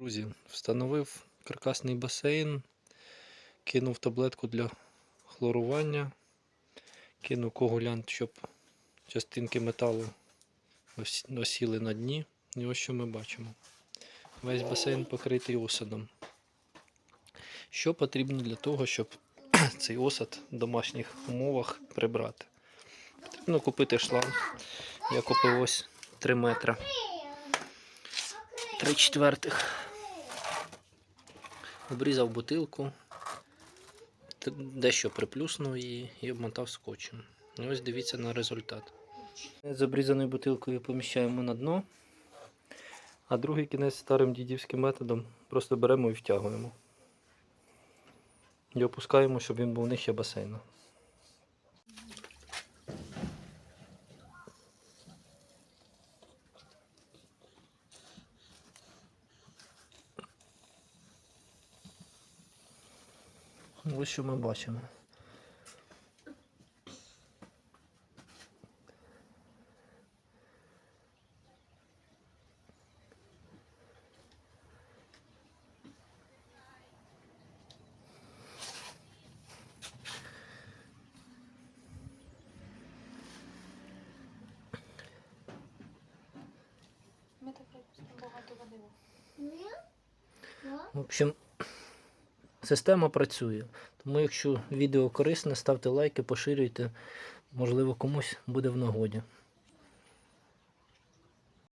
Друзі, встановив каркасний басейн, кинув таблетку для хлорування, кинув когулянт, щоб частинки металу ос- осіли на дні. І ось що ми бачимо. Весь басейн покритий осадом. Що потрібно для того, щоб цей осад в домашніх умовах прибрати? Потрібно купити шланг. Я купив ось 3 метра. 3 четвертих. Обрізав бутилку, дещо приплюснув її і обмотав скотчем. І ось дивіться на результат. З обрізаною бутилкою поміщаємо на дно, а другий кінець старим дідівським методом просто беремо і втягуємо. І опускаємо, щоб він був нижче басейну. Ось що ми бачимо. Ми так припустимо багато води. В общем, система працює. Тому, якщо відео корисне, ставте лайки, поширюйте. Можливо, комусь буде в нагоді.